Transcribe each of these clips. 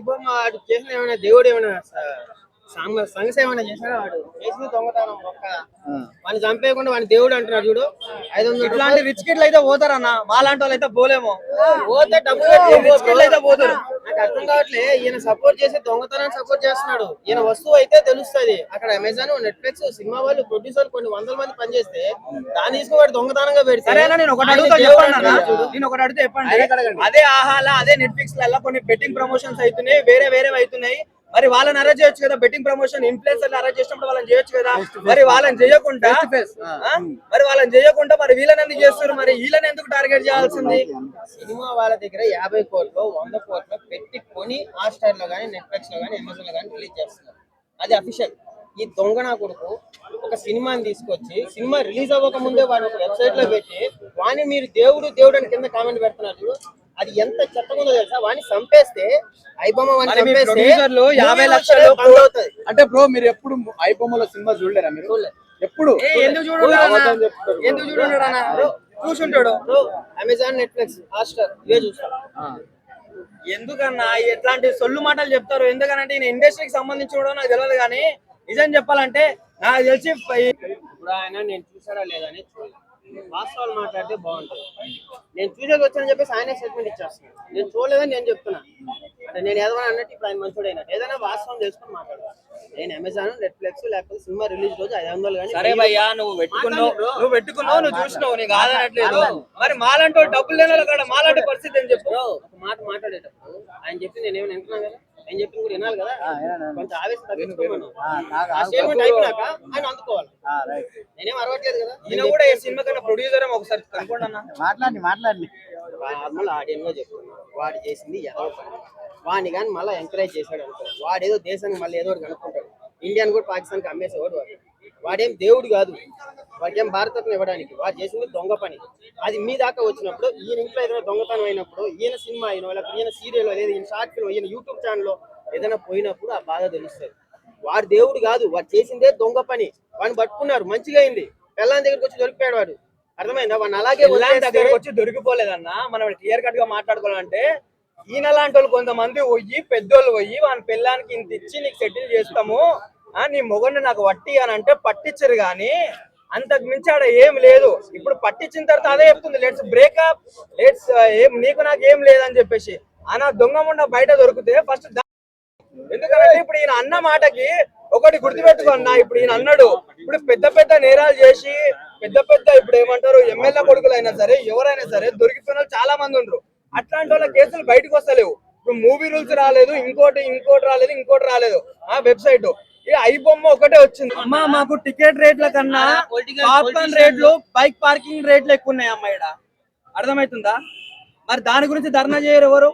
వాడు చేసిన ఏమైనా దేవుడు ఏమైనా స- సాంగ సంగతి ఏమైనా చేశాడా వాడు? చేసిన దొంగతనం ఒక్క. వాడిని చంపేయకుండా వాడిని దేవుడు అంటున్నాడు చూడు. ఐదు వందల ఇట్లాంటి రిచ్ కిడ్లు అయితే పోతారన్న. మాలాంటి వాళ్ళు అయితే పోలేము. పోతే డబ్బులు అయితే పోతారు. నాకు అర్థం కావట్లే. ఈయన సపోర్ట్ చేసే దొంగతనాన్ని సపోర్ట్ చేస్తున్నాడు. ఈయన వస్తువు అయితే తెలుస్తది. అక్కడ అమెజాన్ నెట్ఫ్లిక్స్ సినిమా వాళ్ళు ప్రొడ్యూసర్ కొన్ని వందల మంది పనిచేస్తే దాన్ని తీసుకుని వాడు దొంగతనంగా పెడితే సరేనా నేను ఒకటి ఆయన అడుగుతా దేవుడు చెప్పండి అన్న. అంటున్నాడు. చూడు. నేను ఒకటి అడిగితే చెప్పండి. అదే ఆహాల అదే నెట్ఫ్లిక్స్లలో కొన్ని బెట్టింగ్ ప్రమోషన్స్ అవుతున్నాయి వేరే వేరే అవుతున్నాయి. మరి వాళ్ళని అరెస్ట్ చేయొచ్చు కదా? బెట్టింగ్ ప్రమోషన్ ఇన్ఫ్లుయెన్సర్ అరెస్ట్ చేసినప్పుడు వాళ్ళని చేయొచ్చు కదా? మరి వాళ్ళని చేయకుండా? మరి వాళ్ళని చేయకుండా మరి వీళ్ళని ఎందుకు చేస్తారు మరి వీళ్ళని ఎందుకు టార్గెట్ చేయాల్సింది? సినిమా వాళ్ళ దగ్గర యాభై కోట్లు వంద కోట్లు పెట్టి కొని హాట్స్టార్లో కానీ నెట్ఫ్లిక్స్లో కానీ అమెజాన్లో కానీ రిలీజ్ చేస్తున్నారు. అది అఫీషియల్ ఈ దొంగ నా కొడుకు ఒక సినిమాని తీసుకొచ్చి సినిమా రిలీజ్ అవ్వక ముందే వాడు ఒక వెబ్సైట్లో పెట్టి వాణ్ణి మీరు దేవుడు దేవుడు అని కింద కామెంట్ పెడుతున్నారు. అది ఎంత చెత్తగా ఉందో తెలుసా? వాడిని చంపేస్తే ఐబొమ్మ యాభై లక్షలు అంటే బ్రో మీరు ఎప్పుడు ఐబొమ్మలో సినిమా చూడలేరా మీరు? ఎప్పుడు? ఏ, ఎందుకు చూడండి అన్న? ఎందుకు చూడండి అన్న చూసుంటాడు అమెజాన్ నెట్ఫ్లిక్స్ హాట్స్టార్ ఇవే చూస్తాడు ఎందుకన్నా? ఎట్లాంటి సొల్లు మాటలు చెప్తారు? ఎందుకనంటే ఈయన ఇండస్ట్రీకి సంబంధించి నాకు తెలియదు కానీ నిజం చెప్పాలంటే నాకు తెలిసి ఇప్పుడు ఆయన నేను చూసాడా లేదని చూడలేదు. వాస్తవాలు మాట్లాడితే బాగుంటుంది. నేను చూసేది వచ్చానని చెప్పేసి ఆయన స్టేట్మెంట్ ఇచ్చేస్తున్నాను నేను చూడలేదని నేను చెప్తున్నా. అంటే నేను ఏదైనా అన్నట్టు ఇప్పుడు ఆయన మంచోడు అయినట్టు ఏదైనా వాస్తవం తెలుసుకొని మాట్లాడాలి నేను అమెజాన్ నెట్ఫ్లిక్స్ లేకపోతే సినిమా రిలీజ్ రోజు ఐదు వందలు కానీ సరే భయ్యా నువ్వు పెట్టుకున్నావు. నువ్వు పెట్టుకున్నావు నువ్వు చూసినావు నీకు కాదనట్లేదు మరి మాలాంటి డబ్బులు లేని మాలాంటి పరిస్థితి అని చెప్పు. ఒక మాట మాట్లాడేటప్పుడు ఆయన చెప్పింది నేను ఏమైనా వింటున్నాను కదా? ఆయన చెప్పింది కూడా వినాలి కదా. కొంచెం ఆవేశం తగ్గించుకోమను. ఆ స్టేట్మెంట్ అయిపోయినాక ఆయన అందుకోవాలి. నేనేం అరవట్లేదు కదా. ఈయన కూడా ఈ సినిమా కన్నా ప్రొడ్యూసర్ ఒకసారి కనుక్కోండి అన్న. మాట్లాడి మాట్లాడి. నార్మల్ ఆడియన్గా చెప్తున్నా. వాడు చేసింది పని. వాడిని కానీ మళ్ళీ ఎంకరేజ్ చేశాడు అనుకో వాడు ఏదో దేశానికి మళ్ళీ ఏదో ఒకటి కనుక్కుంటాడు. ఇండియాని కూడా పాకిస్తాన్కి అమ్మేసేవాడు వాడు. వాడేం దేవుడు కాదు. వాడికి భారతత్వం ఇవ్వడానికి వాడు చేసింది దొంగ పని. అది మీ దాకా వచ్చినప్పుడు ఈయన ఇంట్లో ఏదైనా దొంగతనం అయినప్పుడు ఈయన సినిమా అయినో లేకపోతే ఈయన సీరియల్ లేదా ఈయన షార్ట్ ఫిల్మ్ ఈయన యూట్యూబ్ ఛానల్లో ఏదైనా పోయినప్పుడు ఆ బాధ తెలుస్తుంది. వాడు దేవుడు కాదు వాడు చేసిందే దొంగ పని. వాడిని పట్టుకున్నారు మంచిగా అయింది. పెళ్ళాం దగ్గరికి వచ్చి దొరికిపోయాడు వాడు. అర్థమైందా? వాడిని అలాగే దగ్గరకు వచ్చి దొరికిపోలేదన్న మనం క్లియర్ కట్గా మాట్లాడుకోవాలంటే ఈయన లాంటి వాళ్ళు కొంతమంది పోయి పెద్దోళ్ళు పోయి వాళ్ళ పిల్లానికి ఇంత ఇచ్చి నీకు సెటిల్ చేస్తాము. నీ మొగన్ని నాకు వట్టి అని అంటే పట్టించరు గాని అంతకు మించి ఆడ ఏం లేదు. ఇప్పుడు పట్టించిన తర్వాత అదే చెప్తుంది లెట్స్ బ్రేకప్ లెట్స్ ఏం నీకు నాకు ఏం లేదని చెప్పేసి. అనా దొంగ బయట దొరికితే ఫస్ట్ ఎందుకంటే ఇప్పుడు ఈయన అన్న మాటకి ఒకటి గుర్తుపెట్టుకున్నా ఇప్పుడు ఈయన అన్నాడు ఇప్పుడు పెద్ద పెద్ద నేరాలు చేసి పెద్ద పెద్ద ఇప్పుడు ఏమంటారు ఎమ్మెల్యే కొడుకులు అయినా సరే ఎవరైనా సరే దొరికిపోయిన చాలా మంది ఉండరు. అట్లాంటి వాళ్ళ కేసులు బయటకు వస్తలేవు. ఇప్పుడు మూవీ రూల్స్ రాలేదు ఇంకోటి ఇంకోటి రాలేదు ఇంకోటి రాలేదు. ఆ వెబ్సైట్ ఐ బొమ్మ ఒకటే వచ్చింది. అమ్మా మాకు టికెట్ రేట్ల కన్నా పాప్కార్న్ రేట్లు బైక్ పార్కింగ్ రేట్లు ఎక్కువ ఉన్నాయి అమ్మా ఇక్కడ అర్థమవుతుందా? మరి దాని గురించి ధర్నా చేయరు ఎవరు?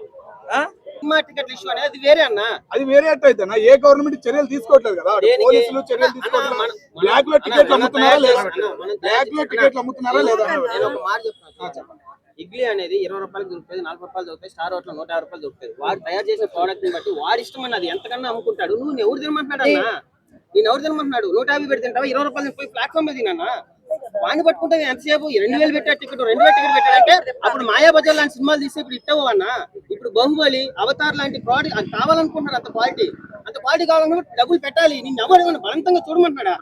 సినిమా టికెట్ ఇష్యూ అనేది అది వేరే అన్న. అది వేరే అయితే ఏ గవర్నమెంట్ చర్యలు తీసుకోవట్లేదు కదా? పోలీసులు చర్యలు తీసుకోవట్లేదు బ్లాక్లో టికెట్లు అమ్ముతున్నారా లేదా? బ్లాక్లో చేసిన- టికెట్లు అమ్ముతున్నారా లేదా? నేను ఒక మాట చెప్తాను ఇడ్లీ అనేది ఇరవై రూపాయలు దొరుకుతుంది నలభై రూపాయలు దొరుకుతాయి స్టార్ హోటల్ నూట యాభై రూపాయలు దొరుకుతుంది. వారు తయారు చేసిన ప్రోడక్ట్ని బట్టి వాడి ఇష్టం అన్నది ఎంతకన్నా అమ్ముకుంటాడు. నువ్వు ఎవరు తినమంటున్నాడు అన్న? నేను ఎవరు తినమంటున్నాడు? నూట యాభై పెట్టి తింటావా? ఇరవై రూపాయలు పోయి ప్లాట్ఫామ్ మీద తిన్నా వాడిని పట్టుకుంటే ఎంతసేపు? రెండు వేలు పెట్టా టికెట్ రెండు వేల టికెట్ పెట్టాడంటే అప్పుడు మాయాబజార్ లాంటి సినిమాలు తీసి ఇప్పుడు ఇట్టవు అన్న ఇప్పుడు బాహుబలి అవతార్ లాంటి ప్రోడక్ట్ అది కావాలనుకుంటున్నారు అంత క్వాలిటీ అంత క్వాలిటీ కావాలనుకుంటే డబ్బులు పెట్టాలి. నేను ఎవరు బలంతంగా చూడమంటున్నాడా?